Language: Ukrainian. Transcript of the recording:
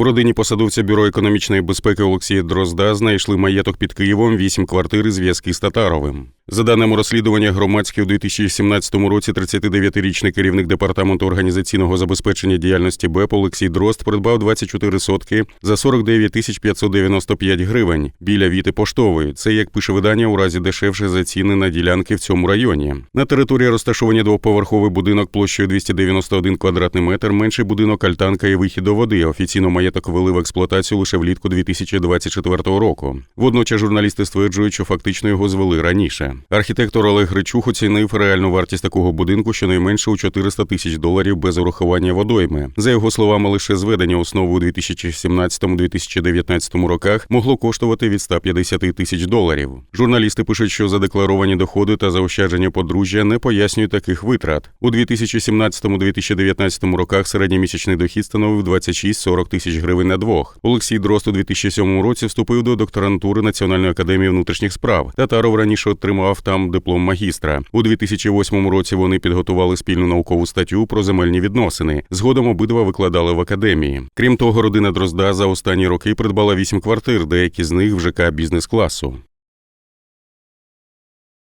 У родині посадовця бюро економічної безпеки Олексія Дрозда знайшли маєток під Києвом, вісім квартир і зв'язки з Татаровим. За даними розслідування громадське у 2017 році 39-річний керівник департаменту організаційного забезпечення діяльності БЕП Олексій Дрозд придбав 24 сотки за 49 тисяч 595 гривень біля Віти Поштової. Це як пише видання у разі дешевше за ціни на ділянки в цьому районі. На території розташовані двоповерховий будинок площею 291 квадратний метр, менший будинок альтанка і вихід до води. Офіційно маєток ввели в експлуатацію лише влітку 2024 року. Водночас журналісти стверджують, що фактично його звели раніше. Архітектор Олег Гречух оцінив реальну вартість такого будинку щонайменше у 400 тисяч доларів без урахування водойми. За його словами, лише зведення основи у 2017-2019 роках могло коштувати від 150 тисяч доларів. Журналісти пишуть, що задекларовані доходи та заощадження подружжя не пояснюють таких витрат. У 2017-2019 роках середньомісячний дохід становив 26-40 тисяч гривень на двох. Олексій Дрозд у 2007 році вступив до докторантури Національної академії внутрішніх справ. Татаров раніше отримав там диплом магістра. У 2008 році вони підготували спільну наукову статтю про земельні відносини. Згодом обидва викладали в академії. Крім того, родина Дрозда за останні роки придбала вісім квартир, деякі з них в ЖК бізнес-класу.